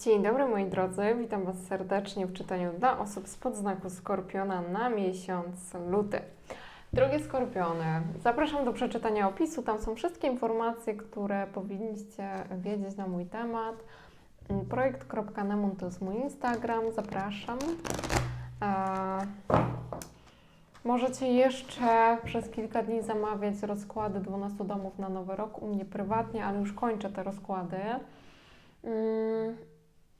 Dzień dobry moi drodzy, witam Was serdecznie w czytaniu dla osób z podznaku Skorpiona na miesiąc luty. Drogie Skorpiony, zapraszam do przeczytania opisu, tam są wszystkie informacje, które powinniście wiedzieć na mój temat. Projekt.nemun to jest mój Instagram, zapraszam. Eee, Możecie jeszcze przez kilka dni zamawiać rozkłady 12 domów na nowy rok u mnie prywatnie, ale już kończę te rozkłady. Mm,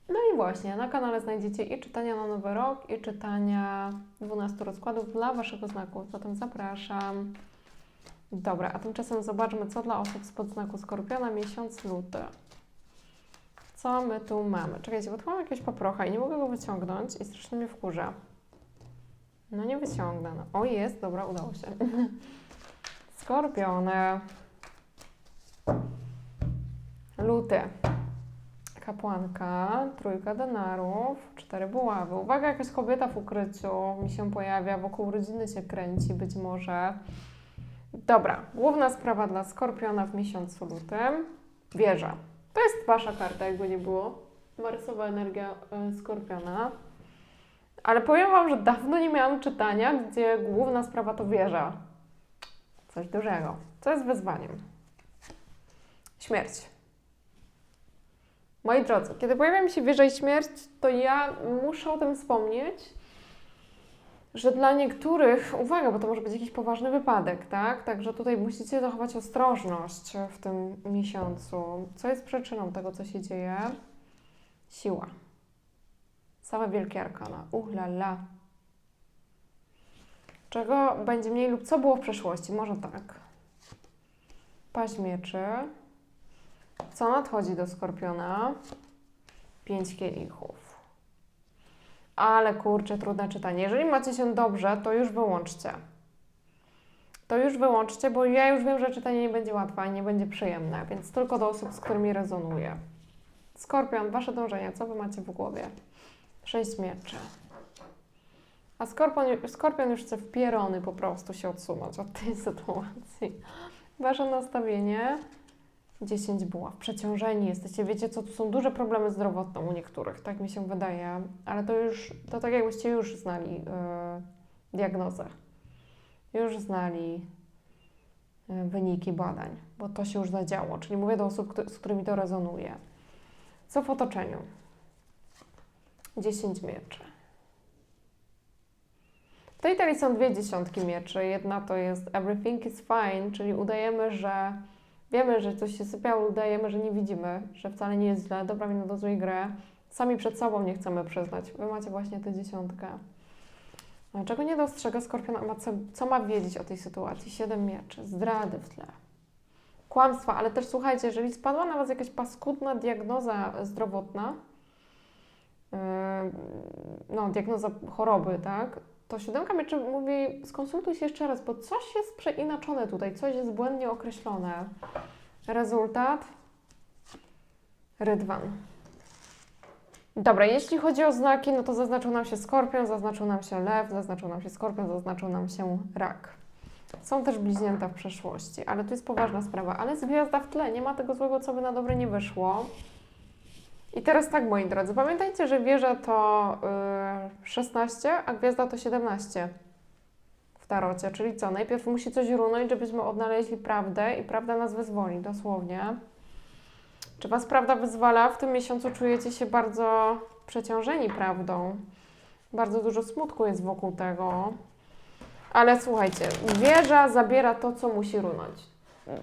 No i właśnie, na kanale znajdziecie i czytania na nowy rok, i czytania 12 rozkładów dla Waszego znaku. Zatem zapraszam. Dobra, a tymczasem zobaczmy, co dla osób z podznaku Skorpiona miesiąc luty. Co my tu mamy? Czekajcie, bo tu mam jakiegoś paprocha i nie mogę go wyciągnąć i strasznie mnie wkurza. No nie wyciągnę. No. O, jest, dobra, udało się. Skorpiony. Luty. Kapłanka, trójka denarów, cztery buławy. Uwaga, jakaś kobieta w ukryciu mi się pojawia, wokół rodziny się kręci być może. Dobra, główna sprawa dla Skorpiona w miesiącu lutym. Wieża. To jest Wasza karta, jakby nie było. Marsowa energia y, Skorpiona. Ale powiem Wam, że dawno nie miałam czytania, gdzie główna sprawa to wieża. Coś dużego. Co jest wyzwaniem? Śmierć. Moi drodzy, kiedy pojawia mi się i śmierć, to ja muszę o tym wspomnieć, że dla niektórych, uwaga, bo to może być jakiś poważny wypadek, tak? Także tutaj musicie zachować ostrożność w tym miesiącu. Co jest przyczyną tego, co się dzieje? Siła. Same wielkie arkana. Uh, la, la. Czego będzie mniej lub co było w przeszłości? Może tak. Paź mieczy. Co nadchodzi do Skorpiona? Pięć kielichów. Ale kurczę, trudne czytanie. Jeżeli macie się dobrze, to już wyłączcie. To już wyłączcie, bo ja już wiem, że czytanie nie będzie łatwe nie będzie przyjemne, więc tylko do osób, z którymi rezonuje. Skorpion, wasze dążenia, co wy macie w głowie? Sześć mieczy. A Skorpion, Skorpion już chce w pierony po prostu się odsunąć od tej sytuacji. Wasze nastawienie 10 buław. Przeciążeni jesteście. Wiecie co, tu są duże problemy zdrowotne u niektórych, tak mi się wydaje, ale to już, to tak jakbyście już znali yy, diagnozę. Już znali yy, wyniki badań, bo to się już zadziało. Czyli mówię do osób, kto- z którymi to rezonuje. Co w otoczeniu? 10 mieczy. W tej talii są dwie dziesiątki mieczy. Jedna to jest everything is fine, czyli udajemy, że wiemy, że coś się sypia, ale udajemy, że nie widzimy, że wcale nie jest źle. Dobra mina do złej gry. Sami przed sobą nie chcemy przyznać. Wy macie właśnie tę dziesiątkę. A Czego nie dostrzega Skorpion, a co, co ma wiedzieć o tej sytuacji? Siedem mieczy, zdrady w tle. Kłamstwa, ale też słuchajcie, jeżeli spadła na Was jakaś paskudna diagnoza zdrowotna, yy, no, diagnoza choroby, tak? To siódemka mieczy mówi, skonsultuj się jeszcze raz, bo coś jest przeinaczone tutaj, coś jest błędnie określone. Rezultat? Rydwan. Dobra, jeśli chodzi o znaki, no to zaznaczył nam się skorpion, zaznaczył nam się lew, zaznaczył nam się skorpion, zaznaczył nam się rak. Są też bliźnięta w przeszłości, ale to jest poważna sprawa. Ale jest gwiazda w tle, nie ma tego złego, co by na dobre nie wyszło. I teraz tak, moi drodzy, pamiętajcie, że wieża to y, 16, a gwiazda to 17 w tarocie. Czyli co? Najpierw musi coś runąć, żebyśmy odnaleźli prawdę i prawda nas wyzwoli, dosłownie. Czy Was prawda wyzwala? W tym miesiącu czujecie się bardzo przeciążeni prawdą. Bardzo dużo smutku jest wokół tego. Ale słuchajcie, wieża zabiera to, co musi runąć.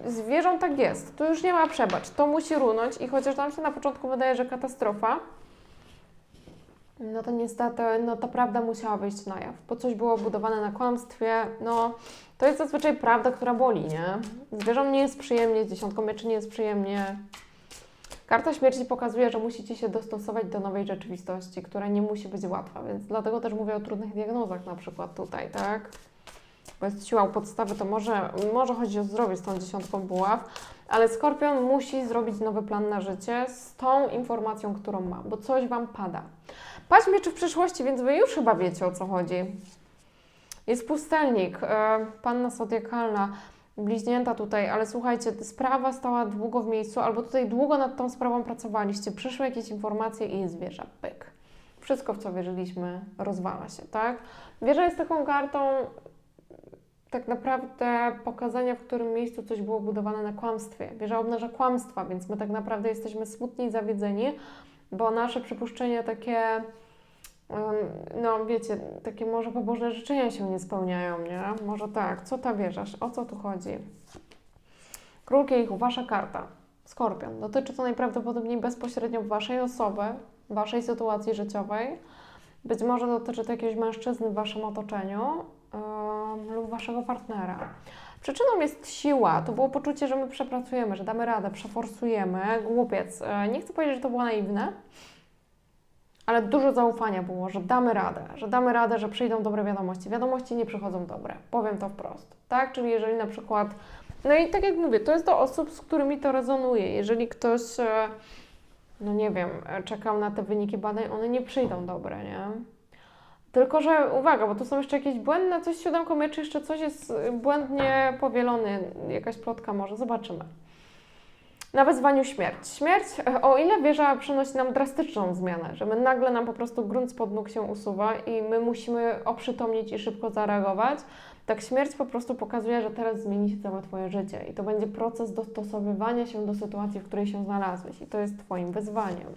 Z wieżą tak jest. Tu już nie ma przebacz. To musi runąć i chociaż nam się na początku wydaje, że katastrofa, no to niestety no, ta prawda musiała wyjść na jaw, bo coś było budowane na kłamstwie. No, to jest zazwyczaj prawda, która boli, nie? Z wieżą nie jest przyjemnie, z dziesiątką mieczy nie jest przyjemnie. Karta śmierci pokazuje, że musicie się dostosować do nowej rzeczywistości, która nie musi być łatwa, więc dlatego też mówię o trudnych diagnozach na przykład tutaj, tak? Bo jest siła u podstawy, to może, może chodzić o zdrowie z tą dziesiątką buław, ale Skorpion musi zrobić nowy plan na życie z tą informacją, którą ma, bo coś Wam pada. Paść mieczy w przyszłości, więc Wy już chyba wiecie o co chodzi. Jest pustelnik, e, panna zodiakalna. bliźnięta tutaj, ale słuchajcie, sprawa stała długo w miejscu, albo tutaj długo nad tą sprawą pracowaliście, przyszły jakieś informacje i jest wieża, pyk. Wszystko, w co wierzyliśmy, rozwala się, tak? Wieża jest taką kartą tak naprawdę pokazania, w którym miejscu coś było budowane na kłamstwie. Wieża obnaża kłamstwa, więc my tak naprawdę jesteśmy smutni i zawiedzeni, bo nasze przypuszczenia takie, no wiecie, takie może pobożne życzenia się nie spełniają, nie? Może tak, co ta wieża, o co tu chodzi? Król Kielichów, Wasza karta, Skorpion. Dotyczy to najprawdopodobniej bezpośrednio Waszej osoby, Waszej sytuacji życiowej. Być może dotyczy to jakiegoś mężczyzny w Waszym otoczeniu lub Waszego partnera. Przyczyną jest siła. To było poczucie, że my przepracujemy, że damy radę, przeforsujemy. Głupiec. E, Nie chcę powiedzieć, że to było naiwne, ale dużo zaufania było, że damy radę, że damy radę, że przyjdą dobre wiadomości. Wiadomości nie przychodzą dobre, powiem to wprost. Tak? Czyli jeżeli na przykład. No i tak jak mówię, to jest do osób, z którymi to rezonuje. Jeżeli ktoś, e, no nie wiem, e, czekał na te wyniki badań, one nie przyjdą dobre, nie? Tylko, że uwaga, bo tu są jeszcze jakieś błędne, coś z siódemką jeszcze coś jest y, błędnie powielony, jakaś plotka może, zobaczymy. Na wezwaniu śmierć. Śmierć, e, o ile wieża przynosi nam drastyczną zmianę, że my nagle nam po prostu grunt spod nóg się usuwa i my musimy oprzytomnieć i szybko zareagować, tak śmierć po prostu pokazuje, że teraz zmieni się całe Twoje życie i to będzie proces dostosowywania się do sytuacji, w której się znalazłeś i to jest Twoim wyzwaniem.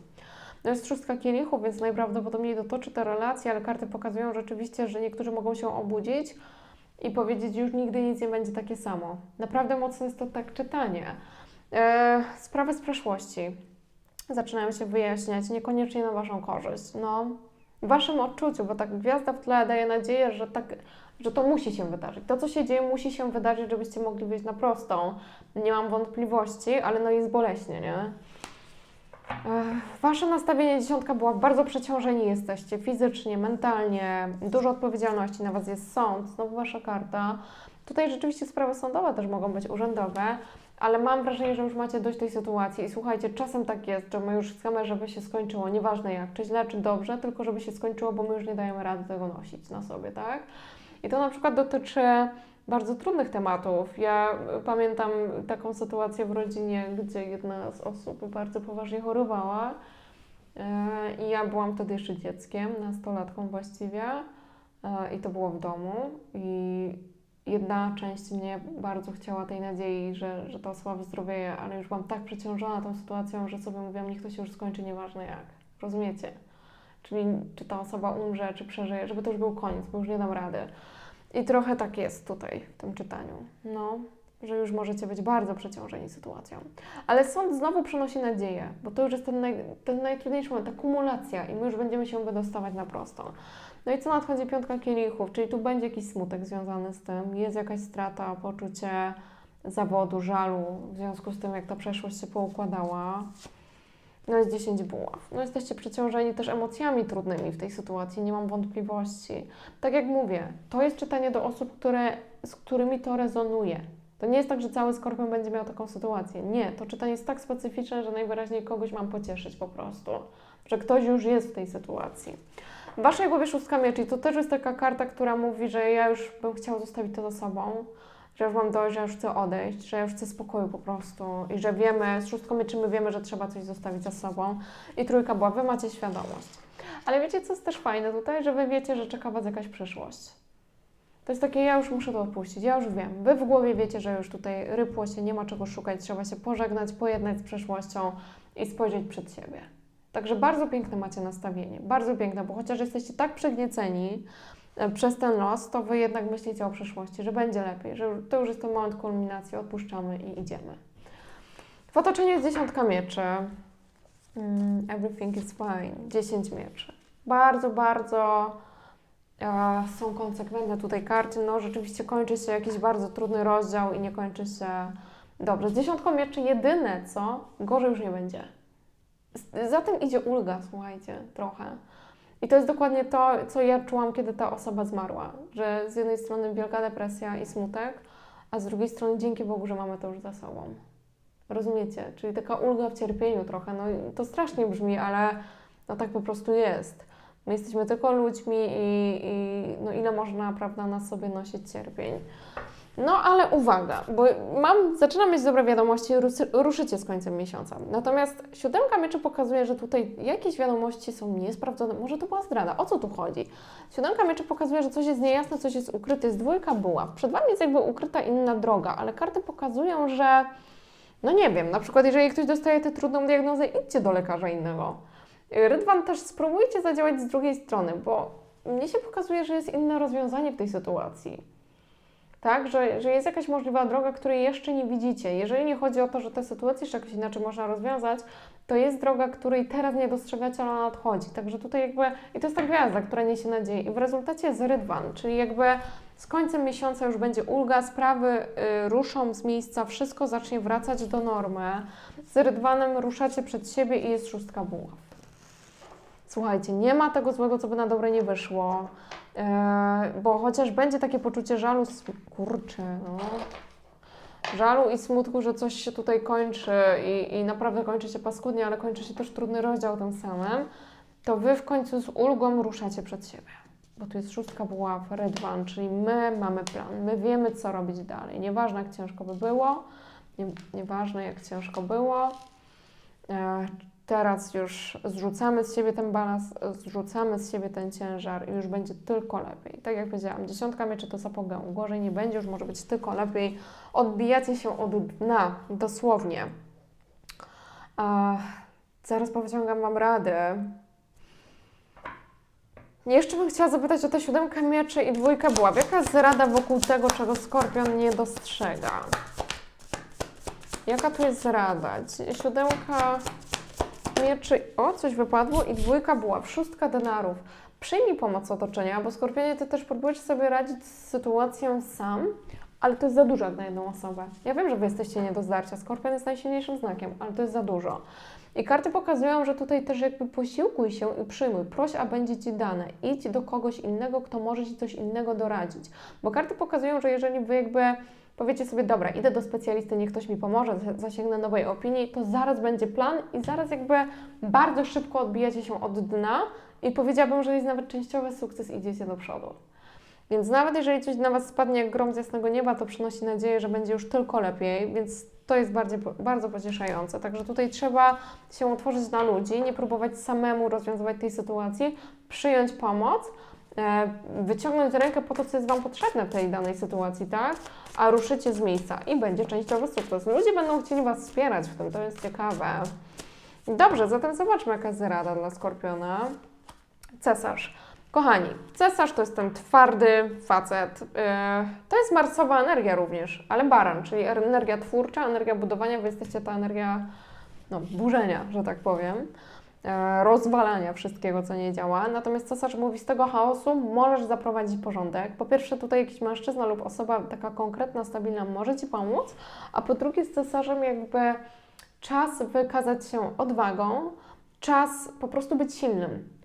No jest szóstka kielichów, więc najprawdopodobniej dotoczy te relacje, ale karty pokazują rzeczywiście, że niektórzy mogą się obudzić i powiedzieć, już nigdy nic nie będzie takie samo. Naprawdę mocne jest to tak czytanie. E, sprawy z przeszłości zaczynają się wyjaśniać, niekoniecznie na Waszą korzyść. No, w Waszym odczuciu, bo tak gwiazda w tle daje nadzieję, że, tak, że to musi się wydarzyć. To, co się dzieje, musi się wydarzyć, żebyście mogli wyjść na prostą. Nie mam wątpliwości, ale no jest boleśnie, nie? Wasze nastawienie dziesiątka była bardzo przeciążeni jesteście fizycznie, mentalnie, dużo odpowiedzialności na Was jest sąd, znowu Wasza karta. Tutaj rzeczywiście sprawy sądowe też mogą być urzędowe, ale mam wrażenie, że już macie dość tej sytuacji i słuchajcie, czasem tak jest, że my już chcemy, żeby się skończyło, nieważne jak, czy źle, czy dobrze, tylko żeby się skończyło, bo my już nie dajemy rady tego nosić na sobie, tak? I to na przykład dotyczy bardzo trudnych tematów. Ja y, pamiętam taką sytuację w rodzinie, gdzie jedna z osób bardzo poważnie chorowała e, i ja byłam wtedy jeszcze dzieckiem, nastolatką właściwie e, i to było w domu i jedna część mnie bardzo chciała tej nadziei, że, że ta osoba wyzdrowieje, ale już byłam tak przeciążona tą sytuacją, że sobie mówiłam, niech to się już skończy, nieważne jak. Rozumiecie? Czyli czy ta osoba umrze, czy przeżyje, żeby to już był koniec, bo już nie dam rady. I trochę tak jest tutaj w tym czytaniu. No, że już możecie być bardzo przeciążeni sytuacją. Ale sąd znowu przynosi nadzieję, bo to już jest ten, naj, ten najtrudniejszy moment, ta kumulacja i my już będziemy się wydostawać na prosto. No i co nadchodzi piątka kielichów, czyli tu będzie jakiś smutek związany z tym, jest jakaś strata, poczucie zawodu, żalu w związku z tym, jak ta przeszłość się poukładała. No jest 10 buław. No jesteście przeciążeni też emocjami trudnymi w tej sytuacji, nie mam wątpliwości. Tak jak mówię, to jest czytanie do osób, które, z którymi to rezonuje. To nie jest tak, że cały skorpion będzie miał taką sytuację. Nie, to czytanie jest tak specyficzne, że najwyraźniej kogoś mam pocieszyć po prostu, że ktoś już jest w tej sytuacji. W Waszej głowie szóstka mieczy, to też jest taka karta, która mówi, że ja już bym chciała zostawić to za sobą, że już mam dość, że już chcę odejść, że już chcę spokoju po prostu i że wiemy, z szóstką mieczy my wiemy, że trzeba coś zostawić za sobą. I trójka była, Wy macie świadomość. Ale wiecie, co jest też fajne tutaj? Że Wy wiecie, że czeka Was jakaś przyszłość. To jest takie, ja już muszę to odpuścić, ja już wiem. Wy w głowie wiecie, że już tutaj rypło się, nie ma czego szukać, trzeba się pożegnać, pojednać z przeszłością i spojrzeć przed siebie. Także bardzo piękne macie nastawienie, bardzo piękne, bo chociaż jesteście tak przygnieceni przez ten los, to Wy jednak myślicie o przyszłości, że będzie lepiej, że to już jest ten moment kulminacji, odpuszczamy i idziemy. W otoczeniu jest dziesiątka mieczy. Mm, everything is fine. 10 mieczy. Bardzo, bardzo e, są konsekwentne tutaj karty. No rzeczywiście kończy się jakiś bardzo trudny rozdział i nie kończy się dobrze. Z dziesiątką mieczy jedyne co, gorzej już nie będzie. Za tym idzie ulga, słuchajcie, trochę. I to jest dokładnie to, co ja czułam, kiedy ta osoba zmarła. Że z jednej strony wielka depresja i smutek, a z drugiej strony dzięki Bogu, że mamy to już za sobą. Rozumiecie? Czyli taka ulga w cierpieniu trochę. No to strasznie brzmi, ale no tak po prostu jest. My jesteśmy tylko ludźmi i, i no ile można, prawda, na sobie nosić cierpień. No ale uwaga, bo mam, zaczynam mieć dobre wiadomości, ruszycie z końcem miesiąca. Natomiast siódemka mieczy pokazuje, że tutaj jakieś wiadomości są niesprawdzone. Może to była zdrada. O co tu chodzi? Siódemka mieczy pokazuje, że coś jest niejasne, coś jest ukryte. Jest dwójka była. Przed Wami jest jakby ukryta inna droga, ale karty pokazują, że no nie wiem, na przykład jeżeli ktoś dostaje tę trudną diagnozę, idźcie do lekarza innego. Rydwan też spróbujcie zadziałać z drugiej strony, bo mnie się pokazuje, że jest inne rozwiązanie w tej sytuacji. Tak, że, że jest jakaś możliwa droga, której jeszcze nie widzicie. Jeżeli nie chodzi o to, że tę sytuację jeszcze jakoś inaczej można rozwiązać, to jest droga, której teraz nie dostrzegacie, ale ona nadchodzi. Także tutaj jakby, i to jest ta gwiazda, która niesie nadzieję. I w rezultacie jest Rydwan, czyli jakby z końcem miesiąca już będzie ulga, sprawy y, ruszą z miejsca, wszystko zacznie wracać do normy. Z Rydwanem ruszacie przed siebie i jest szóstka buław. Słuchajcie, nie ma tego złego, co by na dobre nie wyszło, e, bo chociaż będzie takie poczucie żalu, kurczę, no, żalu i smutku, że coś się tutaj kończy i, i naprawdę kończy się paskudnie, ale kończy się też trudny rozdział tym samym, to Wy w końcu z ulgą ruszacie przed siebie. Bo tu jest szóstka buław, one, czyli my mamy plan, my wiemy, co robić dalej. Nieważne, jak ciężko by było, nie, nieważne, jak ciężko było, e, teraz już zrzucamy z siebie ten balans, zrzucamy z siebie ten ciężar i już będzie tylko lepiej. Tak jak powiedziałam, dziesiątka mieczy to zapogę, gorzej nie będzie, już może być tylko lepiej. Odbijacie się od dna, dosłownie. A, zaraz powyciągam Wam radę. Jeszcze bym chciała zapytać o tę siódemkę mieczy i dwójkę buław. Jaka jest rada wokół tego, czego Skorpion nie dostrzega? Jaka tu jest rada? Siódemka mieczy, o, coś wypadło i dwójka buław, szóstka denarów. Przyjmij pomoc otoczenia, bo Skorpionie, Ty też próbujesz sobie radzić z sytuacją sam, ale to jest za dużo na jedną osobę. Ja wiem, że Wy jesteście nie do zdarcia, Skorpion jest najsilniejszym znakiem, ale to jest za dużo. I karty pokazują, że tutaj też jakby posiłkuj się i przyjmuj, proś, a będzie Ci dane. Idź do kogoś innego, kto może Ci coś innego doradzić. Bo karty pokazują, że jeżeli Wy jakby powiecie sobie, dobra, idę do specjalisty, niech ktoś mi pomoże, zasięgnę nowej opinii, to zaraz będzie plan i zaraz jakby bardzo szybko odbijacie się od dna i powiedziałabym, że jest nawet częściowy sukces, idziecie do przodu. Więc nawet jeżeli coś na Was spadnie jak grom z jasnego nieba, to przynosi nadzieję, że będzie już tylko lepiej, więc to jest bardziej, bardzo pocieszające. Także tutaj trzeba się otworzyć na ludzi, nie próbować samemu rozwiązywać tej sytuacji, przyjąć pomoc, wyciągnąć rękę po to, co jest Wam potrzebne w tej danej sytuacji, tak? A ruszycie z miejsca i będzie częściowy sukces. Ludzie będą chcieli Was wspierać w tym, to jest ciekawe. Dobrze, zatem zobaczmy, jaka jest rada dla Skorpiona. Cesarz. Kochani, cesarz to jest ten twardy facet. Yy, to jest marsowa energia również, ale baran, czyli energia twórcza, energia budowania. Wy jesteście ta energia no, burzenia, że tak powiem, rozwalania wszystkiego, co nie działa. Natomiast cesarz mówi, z tego chaosu możesz zaprowadzić porządek. Po pierwsze, tutaj jakiś mężczyzna lub osoba taka konkretna, stabilna może Ci pomóc, a po drugie, z cesarzem jakby czas wykazać się odwagą, czas po prostu być silnym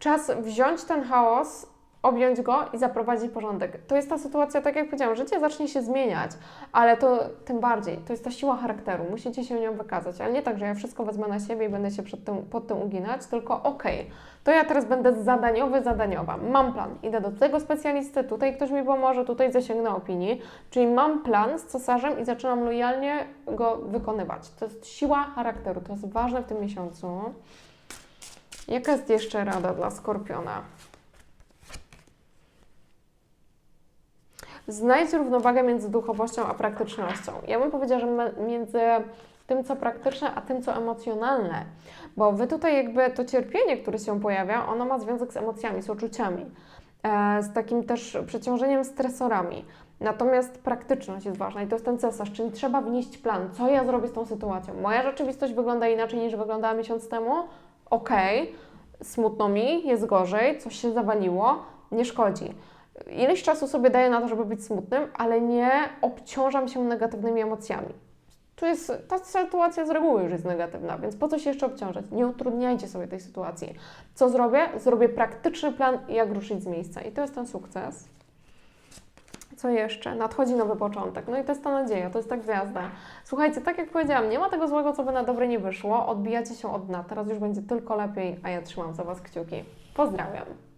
czas wziąć ten chaos, objąć go i zaprowadzić porządek. To jest ta sytuacja, tak jak powiedziałam, życie zacznie się zmieniać, ale to tym bardziej, to jest ta siła charakteru, musicie się nią wykazać, ale nie tak, że ja wszystko wezmę na siebie i będę się przed tym, pod tym uginać, tylko okej, okay, to ja teraz będę zadaniowy, zadaniowa, mam plan, idę do tego specjalisty, tutaj ktoś mi pomoże, tutaj zasięgnę opinii, czyli mam plan z cesarzem i zaczynam lojalnie go wykonywać. To jest siła charakteru, to jest ważne w tym miesiącu. Jaka jest jeszcze rada dla skorpiona? Znajdź równowagę między duchowością a praktycznością. Ja bym powiedziała, że między tym, co praktyczne, a tym, co emocjonalne. Bo wy tutaj jakby to cierpienie, które się pojawia, ono ma związek z emocjami, z uczuciami, e, z takim też przeciążeniem stresorami. Natomiast praktyczność jest ważna i to jest ten cesarz, czyli trzeba wnieść plan, co ja zrobię z tą sytuacją. Moja rzeczywistość wygląda inaczej niż wyglądała miesiąc temu, okej, okay, smutno mi, jest gorzej, coś się zawaliło, nie szkodzi. Ileś czasu sobie daję na to, żeby być smutnym, ale nie obciążam się negatywnymi emocjami. Tu jest, ta sytuacja z reguły już jest negatywna, więc po co się jeszcze obciążać? Nie utrudniajcie sobie tej sytuacji. Co zrobię? Zrobię praktyczny plan, jak ruszyć z miejsca. I to jest ten sukces. Co jeszcze? Nadchodzi nowy początek. No i to jest ta nadzieja, to jest ta gwiazda. Słuchajcie, tak jak powiedziałam, nie ma tego złego, co by na dobre nie wyszło. Odbijacie się od dna. Teraz już będzie tylko lepiej, a ja trzymam za Was kciuki. Pozdrawiam.